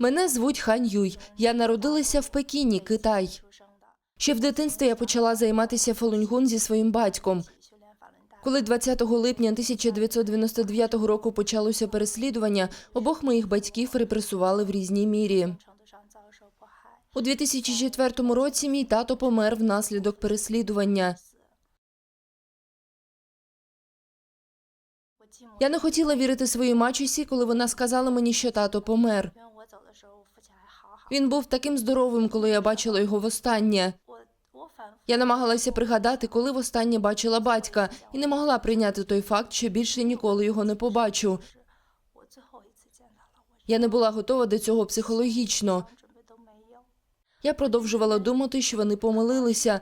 Мене звуть Хан Юй. Я народилася в Пекіні, Китай. Ще в дитинстві я почала займатися фалуньгун зі своїм батьком. Коли 20 липня 1999 року почалося переслідування, обох моїх батьків репресували в різній мірі. У 2004 році мій тато помер внаслідок переслідування. Я не хотіла вірити своїй мачусі, коли вона сказала мені, що тато помер. Він був таким здоровим, коли я бачила його востаннє. Я намагалася пригадати, коли востаннє бачила батька, і не могла прийняти той факт, що більше ніколи його не побачу. Я не була готова до цього психологічно. Я продовжувала думати, що вони помилилися,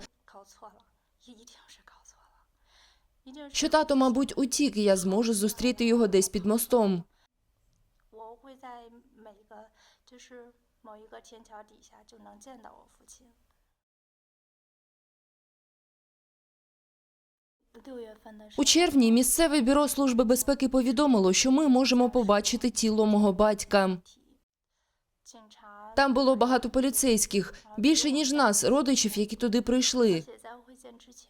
що тато, мабуть, утік, і я зможу зустріти його десь під мостом. У червні місцеве бюро служби безпеки повідомило, що ми можемо побачити тіло мого батька. Там було багато поліцейських, більше ніж нас, родичів, які туди прийшли.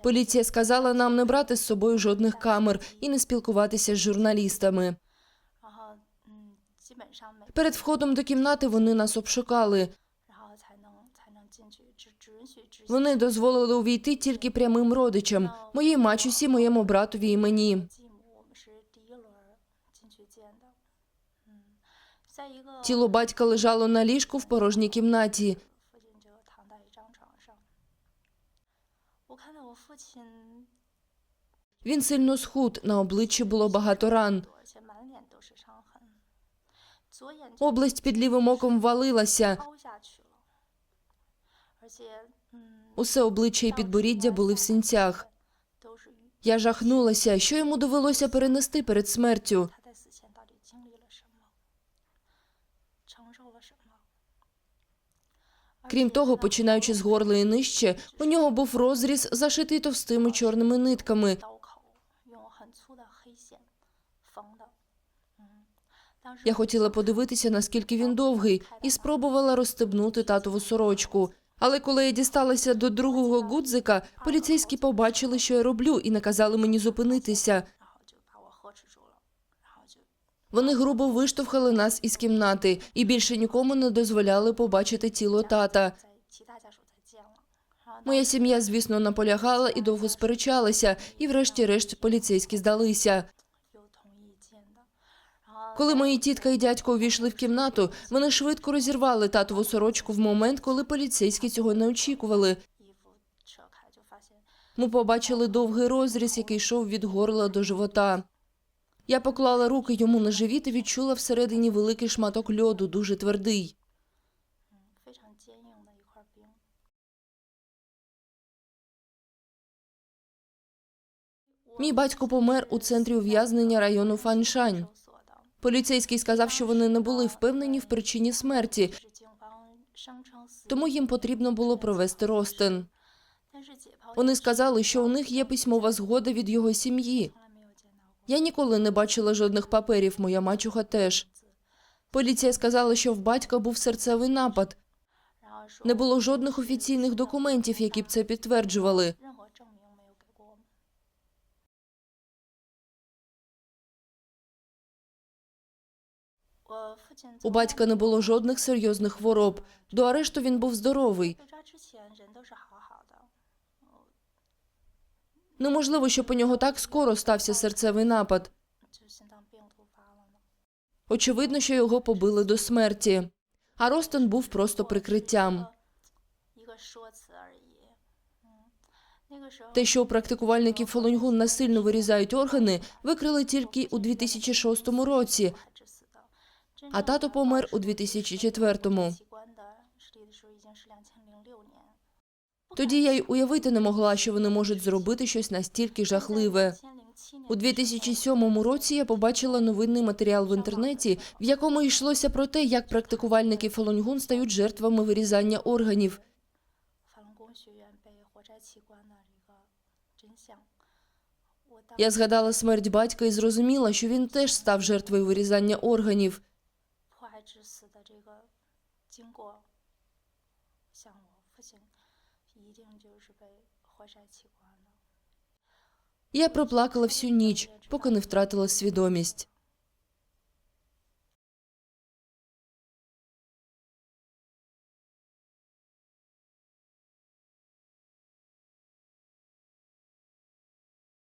Поліція сказала нам не брати з собою жодних камер і не спілкуватися з журналістами. Перед входом до кімнати вони нас обшукали. Вони дозволили увійти тільки прямим родичам моїй мачусі, моєму братові і мені. Тіло батька лежало на ліжку в порожній кімнаті. 我看到我父亲， Він сильно схуд, на обличчі було багато ран. 而且满脸都是伤痕，左眼就 Область під лівим оком валилася. 凹下去了，而且嗯， Усе обличчя і підборіддя були в синцях. 都是淤 Я жахнулася, що йому довелося перенести перед смертю. Крім того, починаючи з горла і нижче, у нього був розріз, зашитий товстими чорними нитками. Я хотіла подивитися, наскільки він довгий, і спробувала розстебнути татову сорочку. Але коли я дісталася до другого гудзика, поліцейські побачили, що я роблю, і наказали мені зупинитися. Вони грубо виштовхали нас із кімнати і більше нікому не дозволяли побачити тіло тата. Моя сім'я, звісно, наполягала і довго сперечалася, і, врешті-решт, поліцейські здалися. Коли мої тітка і дядько увійшли в кімнату, вони швидко розірвали татову сорочку в момент, коли поліцейські цього не очікували. Ми побачили довгий розріз, який йшов від горла до живота. Я поклала руки йому на живіт і відчула всередині великий шматок льоду, дуже твердий. Мій батько помер у центрі ув'язнення району Фаншань. Поліцейський сказав, що вони не були впевнені в причині смерті, тому їм потрібно було провести ростин. Вони сказали, що у них є письмова згода від його сім'ї. Я ніколи не бачила жодних паперів, моя мачуха теж. Поліція сказала, що в батька був серцевий напад. Не було жодних офіційних документів, які б це підтверджували. У батька не було жодних серйозних хвороб. До арешту він був здоровий. Ну, Неможливо, щоб у нього так скоро стався серцевий напад. Очевидно, що його побили до смерті, а Ростен був просто прикриттям. Те, що у практикувальників Фолоньгун насильно вирізають органи, викрили тільки у 2006 році. А тато помер у 2004-му. Тоді я й уявити не могла, що вони можуть зробити щось настільки жахливе. У 2007 році я побачила новинний матеріал в інтернеті, в якому йшлося про те, як практикувальники Фалунгун стають жертвами вирізання органів. Я згадала смерть батька і зрозуміла, що він теж став жертвою вирізання органів. 一定就是被活摘器官的。 Я проплакала всю ніч, поки не втратила свідомість.